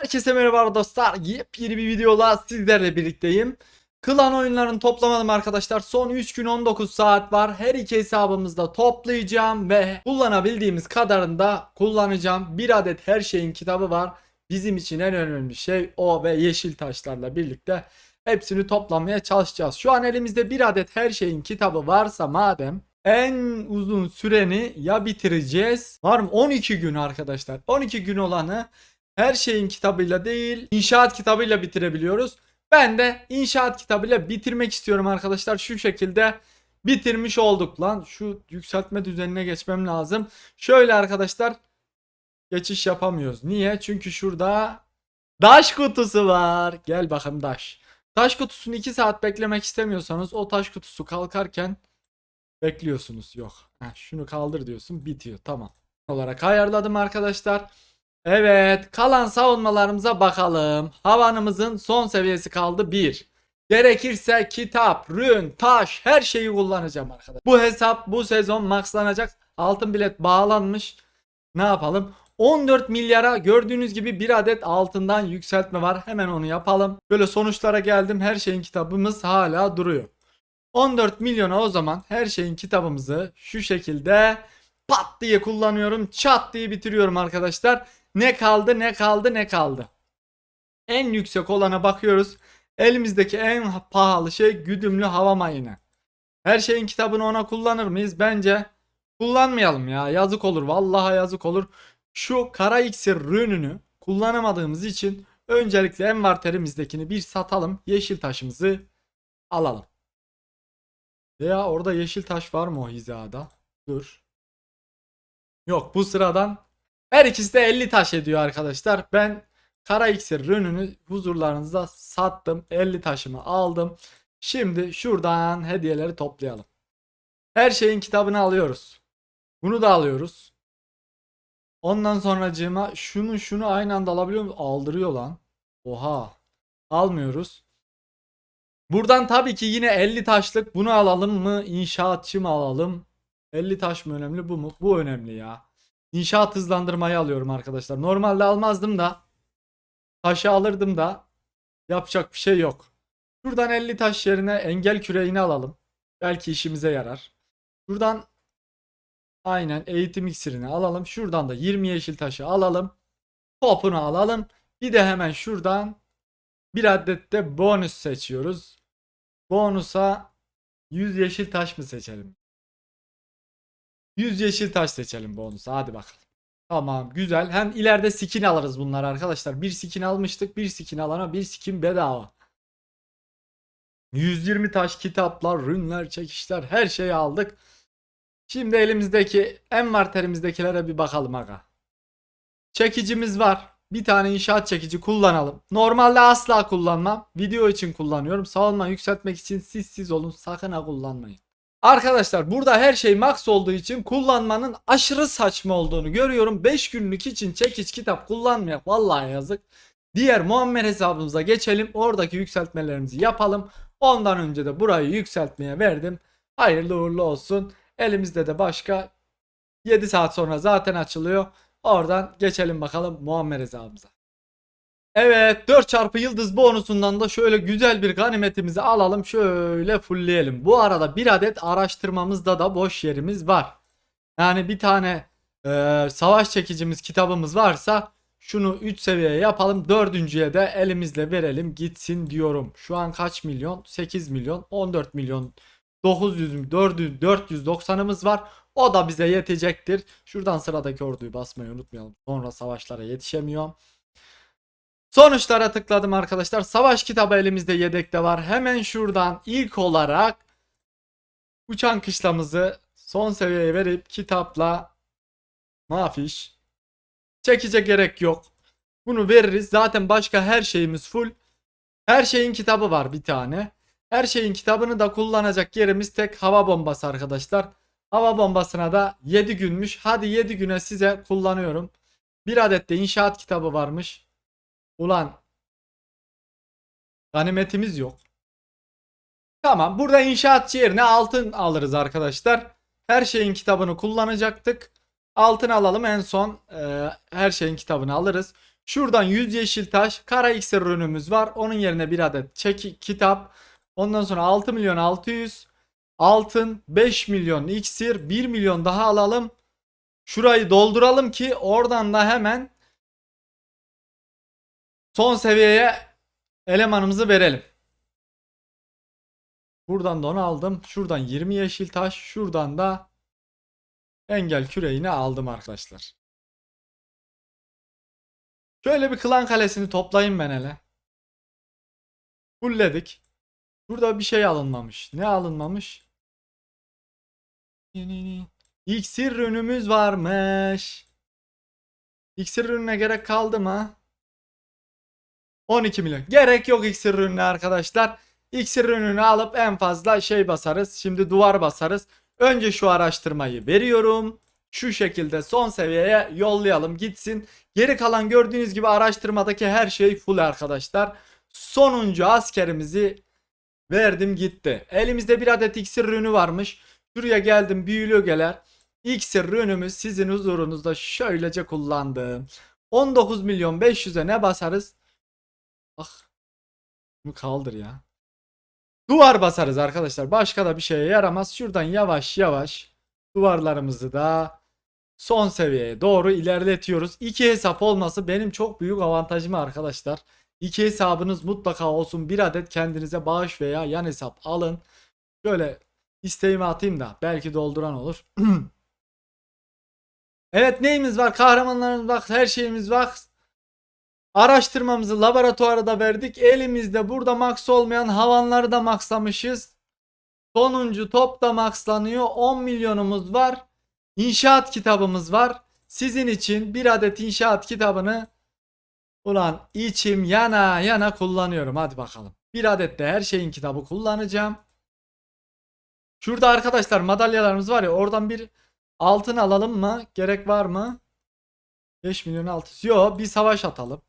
Herkese merhaba dostlar. Yepyeni bir videola sizlerle birlikteyim. Klan oyunlarını toplamadım arkadaşlar. Son 3 gün 19 saat var. Her iki hesabımızda toplayacağım ve kullanabildiğimiz kadarını da kullanacağım. Bir adet her şeyin kitabı var. Bizim için en önemli şey o ve yeşil taşlarla birlikte hepsini toplamaya çalışacağız. Şu an elimizde bir adet her şeyin kitabı varsa madem en uzun süreni ya bitireceğiz. Var mı? 12 gün arkadaşlar. 12 gün olanı her şeyin kitabıyla değil inşaat kitabıyla bitirebiliyoruz. Ben de inşaat kitabıyla bitirmek istiyorum arkadaşlar. Şu şekilde bitirmiş olduk lan. Şu yükseltme düzenine geçmem lazım. Şöyle arkadaşlar geçiş yapamıyoruz. Niye? Çünkü şurada taş kutusu var. Gel bakalım taş. Taş kutusunu 2 saat beklemek istemiyorsanız o taş kutusu kalkarken bekliyorsunuz. Yok. Heh, şunu kaldır diyorsun bitiyor. Tamam. Olarak ayarladım arkadaşlar. Evet, kalan savunmalarımıza bakalım. Havanımızın son seviyesi kaldı 1. Gerekirse kitap, rün, taş her şeyi kullanacağım arkadaşlar. Bu hesap bu sezon maxlanacak. Altın bilet bağlanmış. Ne yapalım? 14 milyara gördüğünüz gibi bir adet altından yükseltme var. Hemen onu yapalım. Böyle sonuçlara geldim. Her şeyin kitabımız hala duruyor. 14 milyona o zaman her şeyin kitabımızı şu şekilde pat diye kullanıyorum. Çat diye bitiriyorum arkadaşlar. Ne kaldı ne kaldı ne kaldı. En yüksek olana bakıyoruz. Elimizdeki en pahalı şey güdümlü hava mayını. Her şeyin kitabını ona kullanır mıyız? Bence kullanmayalım ya. Yazık olur. Vallahi yazık olur. Şu kara iksir rününü kullanamadığımız için öncelikle envanterimizdekini bir satalım. Yeşil taşımızı alalım. Ya orada yeşil taş var mı o hizada? Dur. Yok bu sıradan her ikisi de 50 taş ediyor arkadaşlar. Ben kara iksir rününü huzurlarınızda sattım. 50 taşımı aldım. Şimdi şuradan hediyeleri toplayalım. Her şeyin kitabını alıyoruz. Bunu da alıyoruz. Ondan sonracığıma şunu şunu aynı anda alabiliyor muyum? Aldırıyor lan. Oha. Almıyoruz. Buradan tabii ki yine 50 taşlık bunu alalım mı? İnşaatçı mı alalım? 50 taş mı önemli bu mu? Bu önemli ya. İnşaat hızlandırmayı alıyorum arkadaşlar. Normalde almazdım da. Taşı alırdım da. Yapacak bir şey yok. Şuradan 50 taş yerine engel küreğini alalım. Belki işimize yarar. Şuradan aynen eğitim iksirini alalım. Şuradan da 20 yeşil taşı alalım. Topunu alalım. Bir de hemen şuradan bir adet de bonus seçiyoruz. Bonusa 100 yeşil taş mı seçelim? 100 yeşil taş seçelim bonus. Hadi bakalım. Tamam güzel. Hem ileride skin alırız bunlar arkadaşlar. Bir skin almıştık. Bir skin alana bir skin bedava. 120 taş kitaplar, rünler, çekişler her şeyi aldık. Şimdi elimizdeki envanterimizdekilere bir bakalım aga. Çekicimiz var. Bir tane inşaat çekici kullanalım. Normalde asla kullanmam. Video için kullanıyorum. Savunma yükseltmek için siz siz olun. Sakın ha kullanmayın. Arkadaşlar burada her şey max olduğu için kullanmanın aşırı saçma olduğunu görüyorum. 5 günlük için çekiç kitap kullanmayak vallahi yazık. Diğer Muammer hesabımıza geçelim. Oradaki yükseltmelerimizi yapalım. Ondan önce de burayı yükseltmeye verdim. Hayırlı uğurlu olsun. Elimizde de başka 7 saat sonra zaten açılıyor. Oradan geçelim bakalım Muammer hesabımıza. Evet 4 çarpı yıldız bonusundan da şöyle güzel bir ganimetimizi alalım. Şöyle fullleyelim. Bu arada bir adet araştırmamızda da boş yerimiz var. Yani bir tane e, savaş çekicimiz kitabımız varsa şunu 3 seviyeye yapalım. Dördüncüye de elimizle verelim gitsin diyorum. Şu an kaç milyon? 8 milyon 14 milyon 900 400 490'ımız var. O da bize yetecektir. Şuradan sıradaki orduyu basmayı unutmayalım. Sonra savaşlara yetişemiyorum. Sonuçlara tıkladım arkadaşlar. Savaş kitabı elimizde yedekte var. Hemen şuradan ilk olarak uçan kışlamızı son seviyeye verip kitapla mafiş çekecek gerek yok. Bunu veririz. Zaten başka her şeyimiz full. Her şeyin kitabı var bir tane. Her şeyin kitabını da kullanacak yerimiz tek hava bombası arkadaşlar. Hava bombasına da 7 günmüş. Hadi 7 güne size kullanıyorum. Bir adet de inşaat kitabı varmış. Ulan ganimetimiz yok. Tamam burada inşaatçı yerine altın alırız arkadaşlar. Her şeyin kitabını kullanacaktık. Altın alalım en son e, her şeyin kitabını alırız. Şuradan 100 yeşil taş, kara iksir ürünümüz var. Onun yerine bir adet çeki kitap. Ondan sonra 6 milyon 600 altın, 5 milyon iksir, 1 milyon daha alalım. Şurayı dolduralım ki oradan da hemen son seviyeye elemanımızı verelim. Buradan da onu aldım. Şuradan 20 yeşil taş. Şuradan da engel küreğini aldım arkadaşlar. Şöyle bir klan kalesini toplayayım ben hele. Fullledik. Burada bir şey alınmamış. Ne alınmamış? İksir ürünümüz varmış. İksir ürününe gerek kaldı mı? 12 milyon. Gerek yok iksir ürününe arkadaşlar. İksir ürününü alıp en fazla şey basarız. Şimdi duvar basarız. Önce şu araştırmayı veriyorum. Şu şekilde son seviyeye yollayalım gitsin. Geri kalan gördüğünüz gibi araştırmadaki her şey full arkadaşlar. Sonuncu askerimizi verdim gitti. Elimizde bir adet iksir ürünü varmış. Şuraya geldim büyülü geler. İksir ürünümü sizin huzurunuzda şöylece kullandım. 19 milyon 500'e ne basarız? Ah. Bu kaldır ya. Duvar basarız arkadaşlar. Başka da bir şeye yaramaz. Şuradan yavaş yavaş duvarlarımızı da son seviyeye doğru ilerletiyoruz. İki hesap olması benim çok büyük avantajım arkadaşlar. İki hesabınız mutlaka olsun. Bir adet kendinize bağış veya yan hesap alın. Şöyle isteğimi atayım da belki dolduran olur. evet neyimiz var? Kahramanlarımız var. Her şeyimiz var. Araştırmamızı laboratuvara da verdik. Elimizde burada max olmayan havanları da maxlamışız. Sonuncu top da maxlanıyor. 10 milyonumuz var. İnşaat kitabımız var. Sizin için bir adet inşaat kitabını ulan içim yana yana kullanıyorum. Hadi bakalım. Bir adet de her şeyin kitabı kullanacağım. Şurada arkadaşlar madalyalarımız var ya oradan bir altın alalım mı? Gerek var mı? 5 milyon altın. Yok bir savaş atalım.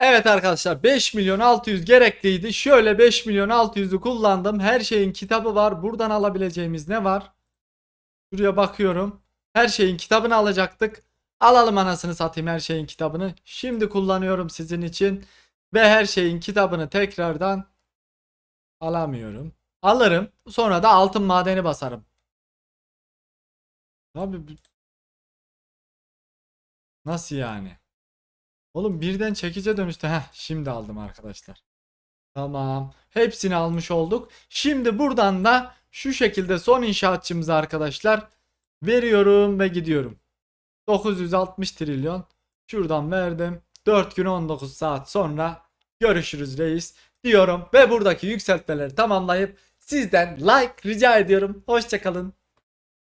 Evet arkadaşlar 5 milyon 600 gerekliydi. Şöyle 5 milyon 600'ü kullandım. Her şeyin kitabı var. Buradan alabileceğimiz ne var? Şuraya bakıyorum. Her şeyin kitabını alacaktık. Alalım anasını satayım her şeyin kitabını. Şimdi kullanıyorum sizin için. Ve her şeyin kitabını tekrardan alamıyorum. Alırım. Sonra da altın madeni basarım. Abi Nasıl yani? Oğlum birden çekice dönüştü. Heh şimdi aldım arkadaşlar. Tamam. Hepsini almış olduk. Şimdi buradan da şu şekilde son inşaatçımıza arkadaşlar veriyorum ve gidiyorum. 960 trilyon. Şuradan verdim. 4 gün 19 saat sonra görüşürüz reis diyorum ve buradaki yükseltmeleri tamamlayıp sizden like rica ediyorum. Hoşçakalın.